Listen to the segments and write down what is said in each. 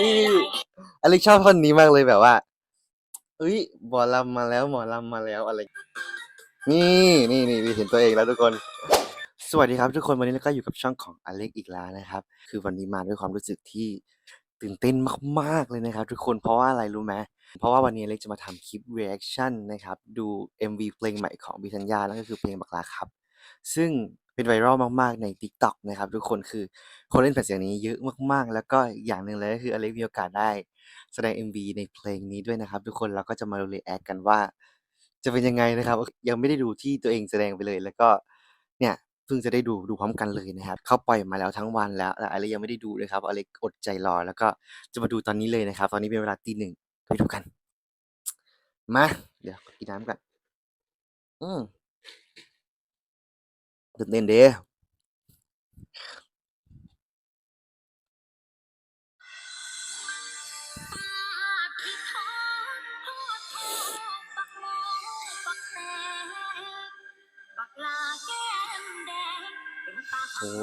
นี่อเล็กชอบท่อนนี้มากเลยแบบว่าเอ้ยหมอลำมาแล้วหมอลำมาแล้วอะไรนี่นี่นี่นี่เห็นตัวเองแล้วทุกคน สวัสดีครับทุกคนวันนี้เราก็อยู่กับช่องของอเล็กอีกแล้วนะครับ คือวันนี้มาด้วยความรู้สึกที่ตื่นเต้นมากๆเลยนะครับ ทุกคนเพราะว่าอะไรรู้ไหมเพราะว่าวันนี้อเล็กจะมาทำคลิป reaction นะครับ ดู MV เพลงใหม่ของบิทัญญานั่นก็คือเพลงบักลาครับ ซึ่งเป็นไวรัลมาก ๆ ใน TikTok นะครับทุกคน คือคนเล่นแผ่นเสียงนี้เยอะมาก ๆ แล้วก็อีกอย่างหนึ่งเลยก็คืออเล็กมีโอกาสได้แสดง MV ในเพลงนี้ด้วยนะครับทุกคน เราก็จะมา react กันว่า จะเป็นยังไงนะครับ ยังไม่ได้ดูที่ตัวเองแสดงไปเลย แล้วก็เนี่ยเพิ่งจะได้ดูดูพร้อมกันเลยนะครับ เขาปล่อยมาแล้วทั้งวันแล้วแต่อเล็กยังไม่ได้ดูเลยครับอเล็กอดใจรอ แล้วก็จะมาดูตอนนี้เลยนะครับ ตอนนี้เป็นเวลาตีหนึ่งไปดูกัน มา เดี๋ยวกินน้ำก่อนอืม ตื่นเต้นเด้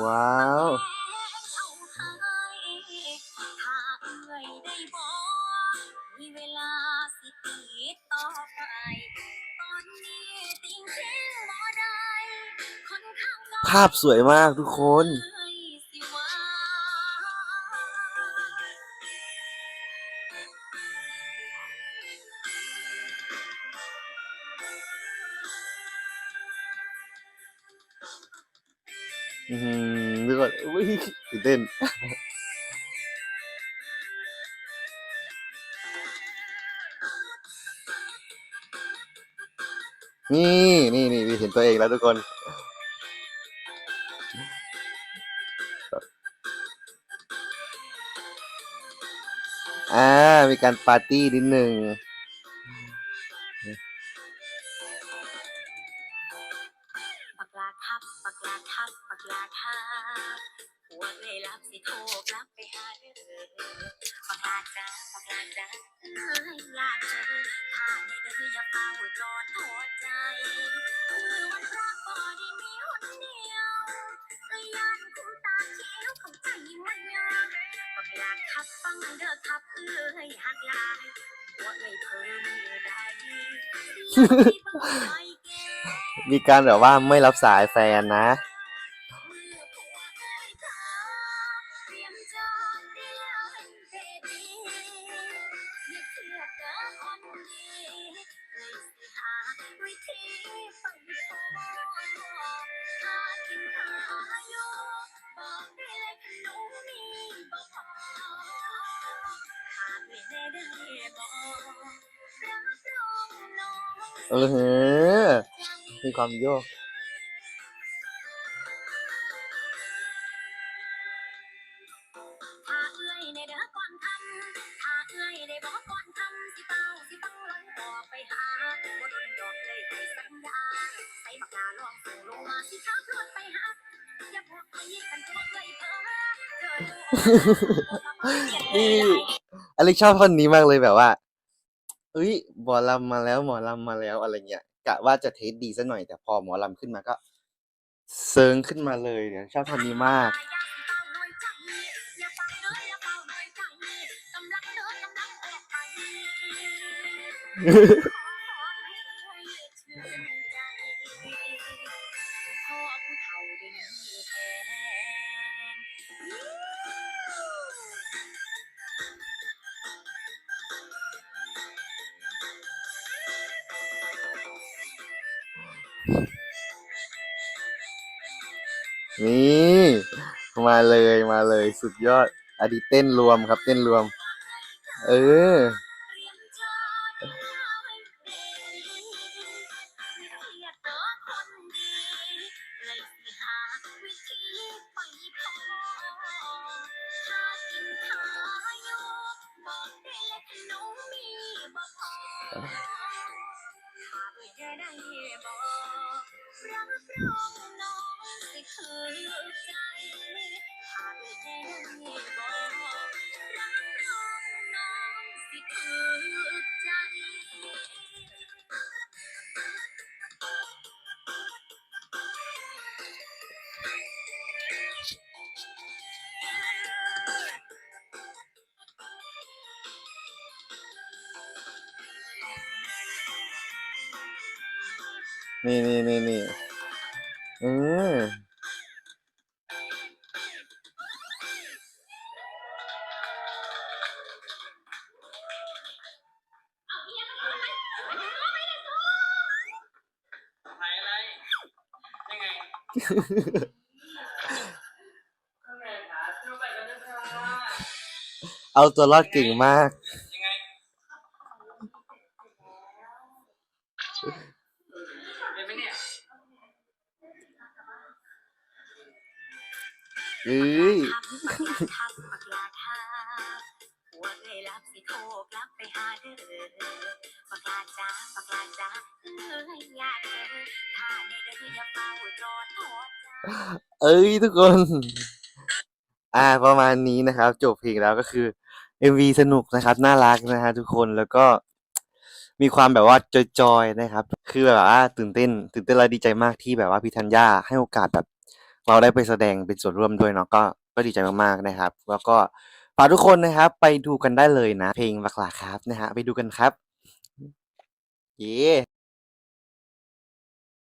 ว้าวาพสวยมากทุกคน อืมดูก่อนอุ้ยตื่นเต้น นี่นี่นี่เห็นตัวเองแล้วทุกคน อ่า มีการปาร์ตี้นิดหนึ่งปักลาทับปักลาทับปักลาทับหัวเลยรับสิโทรกลับไปหาเด้อปักลาจ้าปักลาจ้าเอ้ยอยาเจอถ้าได้เด้ออย่าเฝ้าจอดโทษ งเด้อครับเอ้ยหักลายหัวเลยเพิ่มมือได้ดีเสียงที่เพิ่มเมื่อใดมีการแบบว่าไม่รับสายแฟนนะ นตัวเลยเพ้อเจอดูนี่อเล็กชอบท่อนนี้มากเลยแบบว่า เอ้ยหมอลำมาแล้วหมอลำมาแล้วอะไรเงี้ยกะว่าจะเทสดีซะหน่อย แต่พอหมอลำขึ้นมาก็เซิงขึ้นมาเลยเนี่ยชอบท่อนนี้มากอ นี่มาเลยมาเลยสุดยอดอดีตเต้นรวมครับ เต้นรวม เออเนี่นี่นี่นี่ อืมถ่ายอะไรยังไงข้างในขาช่วยไปกันด้วยค่ะเอาตัวรอดเก่งมาก ยังไงเป็นไหมเนี่ย เอ้ยเอ้ยทุกคน อ่าประมาณนี้นะครับ จบเพลงแล้วก็คือ MV สนุกนะครับ น่ารักนะฮะทุกคนแล้วก็มีความแบบว่าจอยๆนะครับ คือแบบว่าตื่นเต้น ตื่นเต้นและดีใจมากที่แบบว่าพี่ธัญญาให้โอกาสแบบ เราได้ไปแสดงเป็นส่วนร่วมด้วยเนาะก็ก็ดีใจมากๆนะครับ แล้วก็ฝากทุกคนนะครับ ไปดูกันได้เลยนะ เพลงบักหลาครับนะฮะไปดูกันครับ เย้